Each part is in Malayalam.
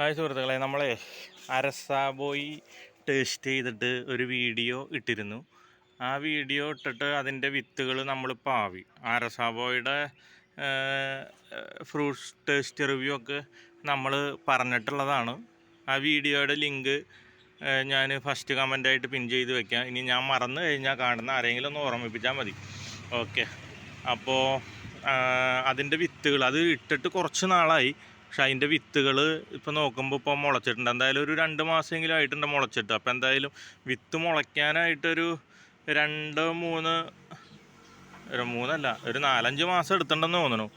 ഹായ് സുഹൃത്തുക്കളെ നമ്മളെ അരസാബോയി ടേസ്റ്റ് ചെയ്തിട്ട് ഒരു വീഡിയോ ഇട്ടിരുന്നു. ആ വീഡിയോ ഇട്ടിട്ട് അതിന്റെ വിത്തുകൾ നമ്മൾ പാവി. അരസാബോയുടെ ഫ്രൂട്ട്സ് ടേസ്റ്റ് റിവ്യൂ ഒക്കെ നമ്മൾ പറഞ്ഞിട്ടുള്ളതാണ്. ആ വീഡിയോയുടെ ലിങ്ക് ഞാൻ ഫസ്റ്റ് കമന്റായിട്ട് പിൻ ചെയ്ത് വെക്കാം. ഇനി ഞാൻ മറന്നു കഴിഞ്ഞാൽ കാണുന്ന ആരെങ്കിലും ഒന്ന് ഓർമ്മിപ്പിച്ചാൽ മതി. ഓക്കെ അപ്പോൾ അതിന്റെ വിത്തുകൾ അത് ഇട്ടിട്ട് കുറച്ച് നാളായി. പക്ഷെ അതിന്റെ വിത്തുകൾ ഇപ്പോൾ നോക്കുമ്പോൾ ഇപ്പോൾ മുളച്ചിട്ടുണ്ട്. എന്തായാലും ഒരു രണ്ട് മാസമെങ്കിലും ആയിട്ടുണ്ട് മുളച്ചിട്ട്. അപ്പോൾ എന്തായാലും വിത്ത് മുളയ്ക്കാനായിട്ടൊരു രണ്ട് മൂന്ന് ഒരു മൂന്നല്ല ഒരു നാലഞ്ച് മാസം എടുത്തിട്ടുണ്ടെന്ന് തോന്നുന്നു.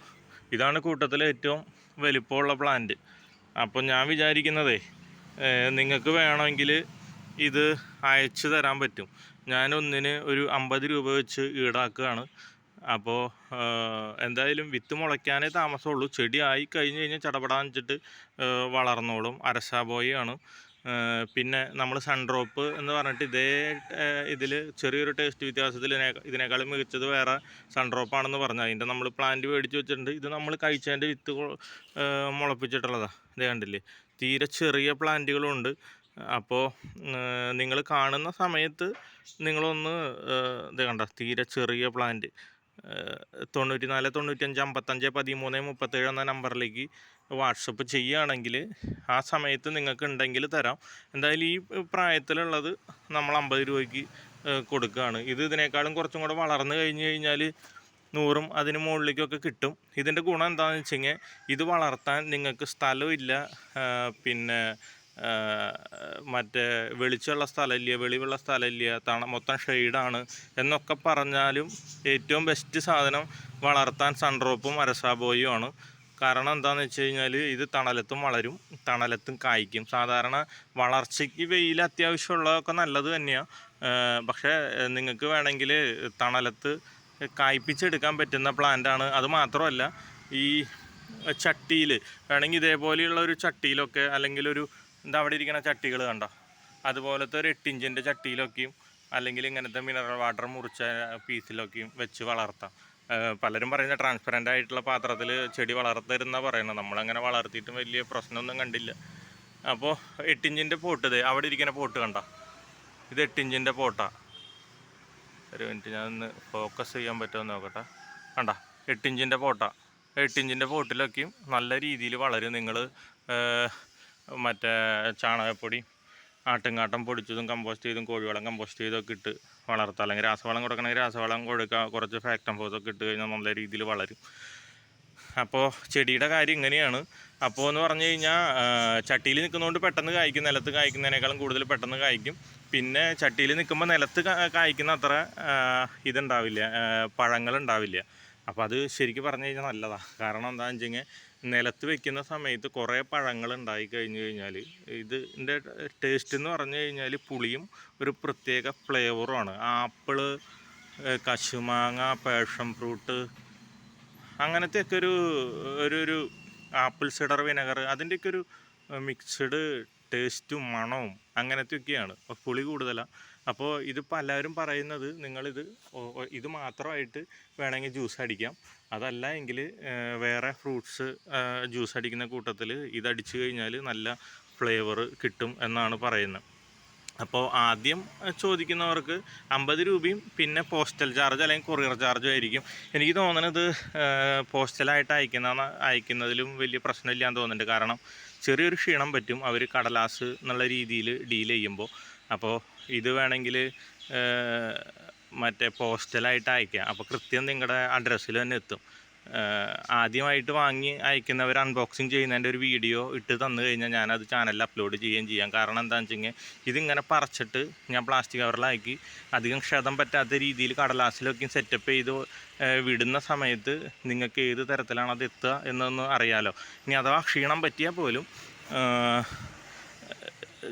ഇതാണ് കൂട്ടത്തിലെ ഏറ്റവും വലിപ്പമുള്ള പ്ലാന്റ്. അപ്പോൾ ഞാൻ വിചാരിക്കുന്നതേ നിങ്ങൾക്ക് വേണമെങ്കിൽ ഇത് അയച്ചു തരാൻ പറ്റും. ഞാൻ ഒന്നിന് ഒരു അമ്പത് രൂപ വെച്ച് ഈടാക്കുകയാണ്. അപ്പോൾ എന്തായാലും വിത്ത് മുളയ്ക്കാനേ താമസമുള്ളൂ. ചെടി ആയി കഴിഞ്ഞ് കഴിഞ്ഞാൽ ചടപടാന്ന് വെച്ചിട്ട് വളർന്നോളും. അരസാബോയാണ് പിന്നെ നമ്മൾ സൺഡ്രോപ്പ് എന്ന് പറഞ്ഞിട്ട് ഇതേ ഇതിൽ ചെറിയൊരു ടേസ്റ്റ് വ്യത്യാസത്തിൽ ഇതിനെ- ഇതിനേക്കാളും മികച്ചത് വേറെ സൺഡ്രോപ്പാണെന്ന് പറഞ്ഞു അതിന്റെ നമ്മൾ പ്ലാന്റ് മേടിച്ച് വെച്ചിട്ടുണ്ട്. ഇത് നമ്മൾ കഴിച്ചതിന്റെ വിത്ത് മുളപ്പിച്ചിട്ടുള്ളതാണ് ഇത് കണ്ടില്ലേ? തീരെ ചെറിയ പ്ലാന്റുകളുണ്ട്. അപ്പോൾ നിങ്ങൾ കാണുന്ന സമയത്ത് നിങ്ങളൊന്ന് ഇത് കണ്ട? തീരെ ചെറിയ പ്ലാന്റ്. തൊണ്ണൂറ്റി നാല് തൊണ്ണൂറ്റഞ്ച് അമ്പത്തഞ്ച് പതിമൂന്ന് മുപ്പത്തേഴ് എന്ന നമ്പറിലേക്ക് വാട്സപ്പ് ചെയ്യുകയാണെങ്കിൽ ആ സമയത്ത് നിങ്ങൾക്ക് ഉണ്ടെങ്കിൽ തരാം. എന്തായാലും ഈ പ്രായത്തിലുള്ളത് നമ്മൾ അമ്പത് രൂപയ്ക്ക് കൊടുക്കുകയാണ്. ഇത് ഇതിനേക്കാളും കുറച്ചും കൂടെ വളർന്നു കഴിഞ്ഞ് കഴിഞ്ഞാൽ നൂറും അതിന് മുകളിലേക്കൊക്കെ കിട്ടും. ഇതിന്റെ ഗുണം എന്താണെന്ന് വെച്ച് കഴിഞ്ഞാൽ ഇത് വളർത്താൻ നിങ്ങൾക്ക് സ്ഥലമില്ല. പിന്നെ മറ്റേ വെളിച്ചമുള്ള സ്ഥലമില്ല വെളിവുള്ള സ്ഥലമില്ല തണ മൊത്തം ഷെയ്ഡാണ് എന്നൊക്കെ പറഞ്ഞാലും ഏറ്റവും ബെസ്റ്റ് സാധനം വളർത്താൻ സൺഡ്രോപ്പും അരസാബോയും ആണ് കാരണം എന്താണെന്ന് വെച്ച് കഴിഞ്ഞാൽ ഇത് തണലത്തും വളരും തണലത്തും കായ്ക്കും. സാധാരണ വളർച്ചയ്ക്ക് വെയിൽ അത്യാവശ്യമുള്ളതൊക്കെ നല്ലത് തന്നെയാണ് പക്ഷേ നിങ്ങൾക്ക് വേണമെങ്കിൽ തണലത്ത് കായ്പ്പിച്ചെടുക്കാൻ പറ്റുന്ന പ്ലാന്റാണ് അത് മാത്രമല്ല ഈ ചട്ടിയിൽ വേണമെങ്കിൽ ഇതേപോലെയുള്ള ഒരു ചട്ടിയിലൊക്കെ അല്ലെങ്കിൽ ഒരു എന്താ അവിടെ ഇരിക്കുന്ന ചട്ടികൾ കണ്ടോ? അതുപോലത്തെ ഒരു എട്ട് ഇഞ്ചിന്റെ ചട്ടിയിലൊക്കെയും അല്ലെങ്കിൽ ഇങ്ങനത്തെ മിനറൽ വാട്ടർ മുറിച്ച പീസിലൊക്കെയും വെച്ച് വളർത്താം. പലരും പറയുന്ന ട്രാൻസ്പെറന്റ് ആയിട്ടുള്ള പാത്രത്തിൽ ചെടി വളർത്തരുന്നാണ് പറയുന്നത്. നമ്മളങ്ങനെ വളർത്തിയിട്ടും വലിയ പ്രശ്നമൊന്നും കണ്ടില്ല. അപ്പോൾ എട്ടിഞ്ചിന്റെ പോട്ട് ഇത് അവിടെ ഇരിക്കുന്ന പോട്ട് കണ്ട? ഇത് എട്ടിഞ്ചിന്റെ പോട്ടാണ് ഒരു മിനിറ്റ് ഞാൻ ഒന്ന് ഫോക്കസ് ചെയ്യാൻ പറ്റുമോ നോക്കട്ടെ. കണ്ട? എട്ടിഞ്ചിന്റെ പോട്ടാണ് എട്ടിഞ്ചിന്റെ പോട്ടിലൊക്കെയും നല്ല രീതിയിൽ വളരും. നിങ്ങൾ മറ്റേ ചാണകപ്പൊടി ആട്ടുംകാട്ടം പൊടിച്ചതും കമ്പോസ്റ്റ് ചെയ്തും കോഴിവളം കമ്പോസ്റ്റ് ചെയ്തൊക്കെ ഇട്ട് വളർത്താം. അല്ലെങ്കിൽ രാസവളം കൊടുക്കണമെങ്കിൽ രാസവളം കൊടുക്കുക കുറച്ച് ഫാക്ടം ഫോസൊക്കെ ഇട്ട് കഴിഞ്ഞാൽ നല്ല രീതിയിൽ വളരും. അപ്പോൾ ചെടിയുടെ കാര്യം ഇങ്ങനെയാണ്. അപ്പോൾ എന്ന് പറഞ്ഞു കഴിഞ്ഞാൽ ചട്ടിയിൽ നിൽക്കുന്നതുകൊണ്ട് പെട്ടെന്ന് കായ്ക്കും. നിലത്ത് കായ്ക്കുന്നതിനേക്കാളും കൂടുതൽ പെട്ടെന്ന് കായ്ക്കും. പിന്നെ ചട്ടിയിൽ നിൽക്കുമ്പോൾ നിലത്ത് കായ്ക്കുന്ന അത്ര ഇതുണ്ടാവില്ല. പഴങ്ങളുണ്ടാവില്ല അപ്പോൾ അത് ശരിക്കും പറഞ്ഞു കഴിഞ്ഞാൽ നല്ലതാണ് കാരണം എന്താണെന്ന് വെച്ച് കഴിഞ്ഞാൽ നിലത്ത് വെക്കുന്ന സമയത്ത് കുറേ പഴങ്ങൾ ഉണ്ടായി കഴിഞ്ഞു കഴിഞ്ഞാൽ ഇതിന്റെ ടേസ്റ്റ് എന്ന് പറഞ്ഞു കഴിഞ്ഞാൽ പുളിയും ഒരു പ്രത്യേക ഫ്ലേവറുമാണ് ആപ്പിൾ കശുമാങ്ങ പാഷൻ ഫ്രൂട്ട് അങ്ങനത്തെയൊക്കെ ഒരു ഒരു ഒരു ആപ്പിൾ സിഡർ വിനെഗർ അതിന്റെയൊക്കെ ഒരു മിക്സ്ഡ് ടേസ്റ്റും മണവും അങ്ങനത്തെയൊക്കെയാണ്. ഒക്കെയാണ് പുളി കൂടുതലാണ് അപ്പോൾ ഇതിപ്പോൾ എല്ലാവരും പറയുന്നത് നിങ്ങളിത് ഇത് മാത്രമായിട്ട് വേണമെങ്കിൽ ജ്യൂസ് അടിക്കാം. അതല്ല എങ്കിൽ വേറെ ഫ്രൂട്ട്സ് ജ്യൂസ് അടിക്കുന്ന കൂട്ടത്തിൽ ഇതടിച്ചു കഴിഞ്ഞാൽ നല്ല ഫ്ലേവർ കിട്ടും എന്നാണ് പറയുന്നത്. അപ്പോൾ ആദ്യം ചോദിക്കുന്നവർക്ക് അമ്പത് രൂപയും പിന്നെ പോസ്റ്റൽ ചാർജ് അല്ലെങ്കിൽ കൊറിയർ ചാർജും ആയിരിക്കും. എനിക്ക് തോന്നുന്നത് പോസ്റ്റലായിട്ട് അയക്കുന്ന അയക്കുന്നതിലും വലിയ പ്രശ്നമില്ലാന്ന് തോന്നുന്നുണ്ട്. കാരണം ചെറിയൊരു ക്ഷീണം പറ്റും അവർ കടലാസ് എന്നുള്ള രീതിയിൽ ഡീൽ ചെയ്യുമ്പോൾ അപ്പോൾ ഇത് വേണമെങ്കിൽ മറ്റേ പോസ്റ്റലായിട്ട് അയക്കാം. അപ്പോൾ കൃത്യം നിങ്ങളുടെ അഡ്രസ്സിൽ തന്നെ എത്തും. ആദ്യമായിട്ട് വാങ്ങി അയക്കുന്നവർ അൺബോക്സിങ് ചെയ്യുന്നതിന്റെ ഒരു വീഡിയോ ഇട്ട് തന്നു കഴിഞ്ഞാൽ ഞാനത് ചാനലിൽ അപ്ലോഡ് ചെയ്യുകയും ചെയ്യാം. കാരണം എന്താണെന്ന് വെച്ച് കഴിഞ്ഞാൽ ഇതിങ്ങനെ പറിച്ചിട്ട് ഞാൻ പ്ലാസ്റ്റിക് കവറിലാക്കി അധികം ക്ഷതം പറ്റാത്ത രീതിയിൽ കടലാസിലൊക്കെ സെറ്റപ്പ് ചെയ്ത് വിടുന്ന സമയത്ത് നിങ്ങൾക്ക് ഏത് തരത്തിലാണ് അത് എത്തുക എന്നൊന്ന് അറിയാലോ. ഇനി അഥവാ ക്ഷീണം പറ്റിയാൽ പോലും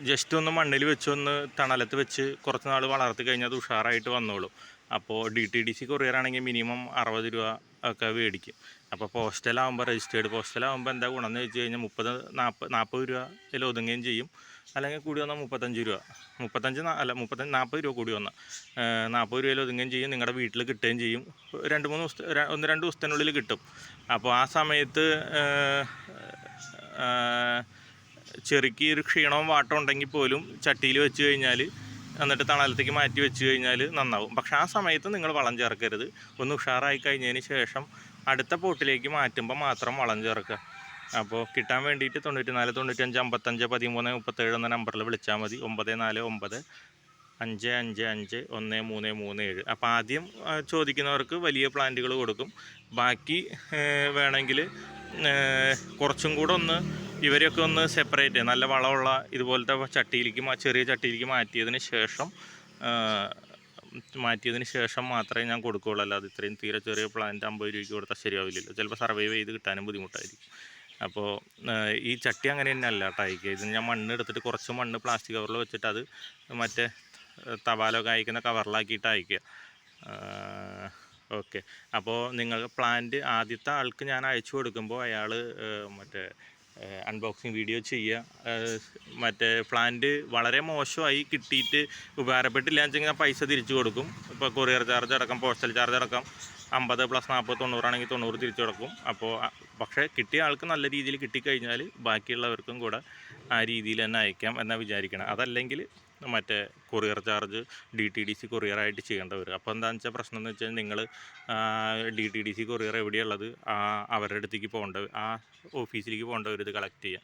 ജസ്റ്റ് ഒന്ന് മണ്ണിൽ വെച്ചൊന്ന് തണലത്ത് വെച്ച് കുറച്ച് നാൾ വളർത്തി കഴിഞ്ഞാൽ അത് ഉഷാറായിട്ട് വന്നോളും. അപ്പോൾ D T D C courier ആണെങ്കിൽ മിനിമം അറുപത് രൂപ ഒക്കെ മേടിക്കും അപ്പോൾ പോസ്റ്റലാകുമ്പോൾ രജിസ്റ്റേർഡ് പോസ്റ്റലാകുമ്പോൾ എന്താ ഗുണം എന്ന് വെച്ച് കഴിഞ്ഞാൽ മുപ്പത് നാൽപ്പത് നാൽപ്പത് രൂപയിൽ ഒതുങ്ങുകയും ചെയ്യും. അല്ലെങ്കിൽ കൂടി വന്നാൽ മുപ്പത്തഞ്ച് രൂപ. മുപ്പത്തഞ്ച് അല്ല മുപ്പത്തഞ്ച് നാൽപ്പത് രൂപ കൂടി വന്നാൽ നാൽപ്പത് രൂപയിൽ ഒതുങ്ങുകയും ചെയ്യും. നിങ്ങളുടെ വീട്ടിൽ കിട്ടുകയും ചെയ്യും. രണ്ട് മൂന്ന് ദിവസത്തെ ര- ഒന്ന് രണ്ട് ദിവസത്തിനുള്ളിൽ കിട്ടും. അപ്പോൾ ആ സമയത്ത് ചെറിക്ക് ഒരു ക്ഷീണവും വാട്ടം ഉണ്ടെങ്കിൽ പോലും ചട്ടിയിൽ വെച്ച് കഴിഞ്ഞാൽ എന്നിട്ട് തണലത്തേക്ക് മാറ്റി വെച്ച് കഴിഞ്ഞാൽ നന്നാവും. പക്ഷെ ആ സമയത്ത് നിങ്ങൾ വളം ചേർക്കരുത്. ഒന്ന് ഉഷാറായി കഴിഞ്ഞതിന് ശേഷം അടുത്ത പോട്ടിലേക്ക് മാറ്റുമ്പോൾ മാത്രം വളം ചേർക്കുക. അപ്പോൾ കിട്ടാൻ വേണ്ടിയിട്ട് തൊണ്ണൂറ്റി നാല് തൊണ്ണൂറ്റഞ്ച് അമ്പത്തഞ്ച് പതിമൂന്ന് മുപ്പത്തേഴ് എന്ന നമ്പറിൽ വിളിച്ചാൽ മതി. ഒമ്പത് നാല് ഒമ്പത് അഞ്ച് അഞ്ച് അഞ്ച് ഒന്ന് മൂന്ന് മൂന്ന് ഏഴ്. അപ്പോൾ ആദ്യം ചോദിക്കുന്നവർക്ക് വലിയ പ്ലാന്റുകൾ കൊടുക്കും. ബാക്കി വേണമെങ്കിൽ കുറച്ചും കൂടെ ഒന്ന് ഇവരെയൊക്കെ ഒന്ന് സെപ്പറേറ്റ് നല്ല വളമുള്ള ഇതുപോലത്തെ ചട്ടിയിലേക്ക് ചെറിയ ചട്ടിയിലേക്ക് മാറ്റിയതിന് ശേഷം മാറ്റിയതിന് ശേഷം മാത്രമേ ഞാൻ കൊടുക്കുകയുള്ളൂ. അല്ലാതെ ഇത്രയും തീരെ ചെറിയ പ്ലാന്റ് അമ്പത് രൂപയ്ക്ക് കൊടുത്താൽ ശരിയാവില്ലല്ലോ. ചിലപ്പോൾ സർവൈവ് ചെയ്ത് കിട്ടാനും ബുദ്ധിമുട്ടായിരിക്കും. അപ്പോൾ ഈ ചട്ടി അങ്ങനെ തന്നെ അല്ല ടൈക്ക് ഇത് ഞാൻ മണ്ണ് എടുത്തിട്ട് കുറച്ച് മണ്ണ് പ്ലാസ്റ്റിക് കവറിൽ വെച്ചിട്ട് അത് മറ്റേ തപാലൊക്കെ അയക്കുന്ന കവറിലാക്കിയിട്ട് അയക്കുക. ഓക്കെ അപ്പോൾ നിങ്ങൾ പ്ലാന്റ് ആദ്യത്തെ ആൾക്ക് ഞാൻ അയച്ചു കൊടുക്കുമ്പോൾ അയാൾ മറ്റേ അൺബോക്സിങ് വീഡിയോ ചെയ്യുക മറ്റേ പ്ലാന്റ് വളരെ മോശമായി കിട്ടിയിട്ട് ഉപകാരപ്പെട്ടില്ല എന്ന് വെച്ചാൽ പൈസ തിരിച്ചു കൊടുക്കും. ഇപ്പോൾ കൊറിയർ ചാർജ് അടക്കം പോസ്റ്റൽ ചാർജ് അടക്കം അമ്പത് പ്ലസ് നാൽപ്പത് തൊണ്ണൂറാണെങ്കിൽ തൊണ്ണൂറ് തിരിച്ചു കൊടുക്കും. അപ്പോൾ പക്ഷേ കിട്ടിയ ആൾക്ക് നല്ല രീതിയിൽ കിട്ടിക്കഴിഞ്ഞാൽ ബാക്കിയുള്ളവർക്കും കൂടെ ആ രീതിയിൽ തന്നെ അയക്കാം എന്നാണ് വിചാരിക്കണം. അതല്ലെങ്കിൽ മറ്റേ courier charge D T D C കൊറിയറായിട്ട് ചെയ്യേണ്ടി വരും. അപ്പോൾ എന്താണെന്ന് വെച്ചാൽ പ്രശ്നം എന്ന് വെച്ചാൽ നിങ്ങൾ D T D C courier എവിടെയുള്ളത് ആ അവരുടെ അടുത്തേക്ക് പോകേണ്ട ആ ഓഫീസിലേക്ക് പോകേണ്ടവർ ഇത് കളക്ട് ചെയ്യാം.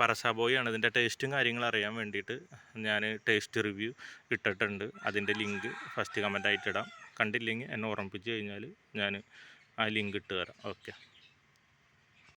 പരസാബോയാണ് ഇതിന്റെ ടേസ്റ്റും കാര്യങ്ങളും അറിയാൻ വേണ്ടിയിട്ട് ഞാൻ ടേസ്റ്റ് റിവ്യൂ ഇട്ടിട്ടുണ്ട്. അതിന്റെ ലിങ്ക് ഫസ്റ്റ് കമന്റ് ആയിട്ട് ഇടാം. കണ്ടില്ലെങ്കിൽ എന്നെ ഓർമ്മിപ്പിച്ച് കഴിഞ്ഞാൽ ഞാൻ ആ ലിങ്ക് ഇട്ട് തരാം. ഓക്കെ